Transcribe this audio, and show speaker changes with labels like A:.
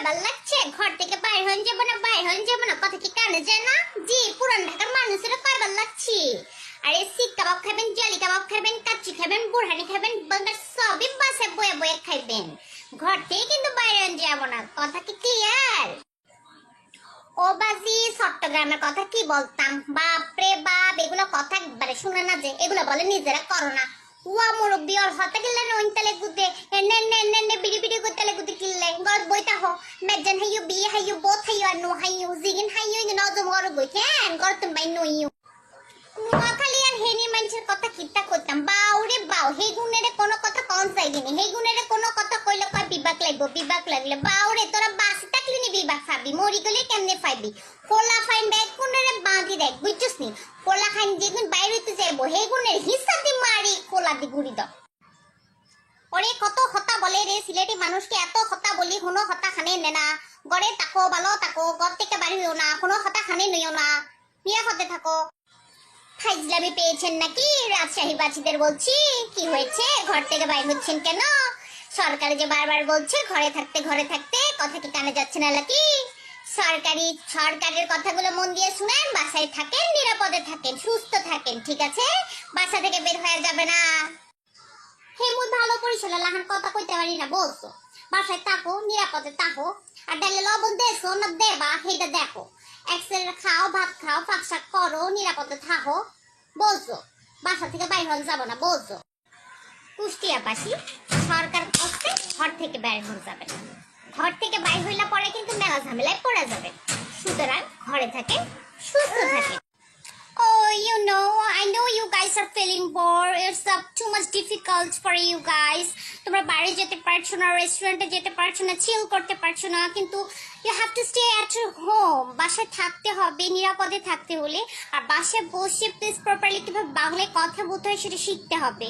A: কয়বার লাগছে? ঘর থেকে বাইর হয়ে যাব না, বাইর হয়ে যাব না। কথা কি কানে যায় না? জি, পুরান ঢাকার মানুষেরা কয়বার লাগছে। আরে শিক কাবাব খাবেন, জলি কাবাব খাবেন, কাচ্চি খাবেন, বুড়হানি খাবেন বাংলা সবই বাসে বয়ে বয়ে খাইবেন। ঘর থেকে কিন্তু বাইরে যাব না। কথা কি ক্লিয়ার ও বাজি, চট্টগ্রামের কথা কি বলতাম? বাপ রে বাপ, এগুলো কথা একবারে শুনে না যে, এগুলো বলে নিজেরা করো না। ওয়া মুরব্বি ওর হতে গেলে মেজন হাইয়ু বি হাইয়ু বোথ হাইয়ু আর নো হাইয়ু জিগিন হাইয়ু ইউ নো জম গর গই কেন গর তুম বাই নো নোয়াখালী আর হেনি মানুষের কথা কিত্তা করতাম বাউরে বাউ হে গুণের কোনো কথা কন চাইবিনি হে গুণের কোনো কথা কইলে কয় বিবাক লাগবো বিবাক লাগলে বাউরে তোরা বাসি থাকলি নি বিবাক খাবি মরি গেলে কেমনে পাইবি পোলা ফাইন ব্যাগ গুণের বাঁধি দেখ বুঝছিস নি পোলা খাইন যেগুন বাইরে হইতে যাইবো হে গুণের হিসাবে মারি কোলা দি গুড়ি দাও ওরে কত হতা বলে রে সিলেটি মানুষকে, এত হতা বলি কোনো হতা খানে নে না। গড়ে তাকো ভালো তাকো, ঘর থেকে বাড়ি হইও না, কোনো হতা খানে নইও না। নিয়ে হতে থাকো। ফাইজলামি পেয়েছেন নাকি? রাজশাহী বাসীদের বলছি, কি হয়েছে? ঘর থেকে বাইর হচ্ছেন কেন? সরকার যে বারবার বলছে, ঘরে থাকতে ঘরে থাকতে কথা কি কানে যাচ্ছে না নাকি? সরকারি, সরকারের কথাগুলো মন দিয়ে শুনেন, বাসায় থাকেন, নিরাপদে থাকেন, সুস্থ থাকেন, ঠিক আছে? বাসা থেকে বের হয়ে যাবে না। হে, মুই ভালো লাহান কথা কইতে পারি না, বলছো। বাসায় নিরাপদে আর ডালে লবণ দেছো, না দেবা, সেইটা দেখো। খাও, ভাত খাও করো, নিরাপদে থাকো, বলছো। বাসা থেকে বাইর যাব না, বলছো। কুষ্টিয়া পাশি সরকার কষ্টে ঘর থেকে বাইর হয়ে যাবে ঘর থেকে বাইর হইলা পরে কিন্তু মেলা ঝামেলায় পড়ে যাবে। সুতরাং ঘরে থাকে সুস্থ are feeling bored. It's uh, too much difficult for you guys. তোমরা বাইরে যেতে পারছ না রেস্টুরেন্টে যেতে পারছ না চিল করতে পারছ না কিন্তু you have to stay at your home বাসায় থাকতে হবে নিরাপদে থাকতে হলে আর বাসায় বসে প্লিজ প্রপারলি কীভাবে বাংলায় কথা বলতে হয় সেটা শিখতে হবে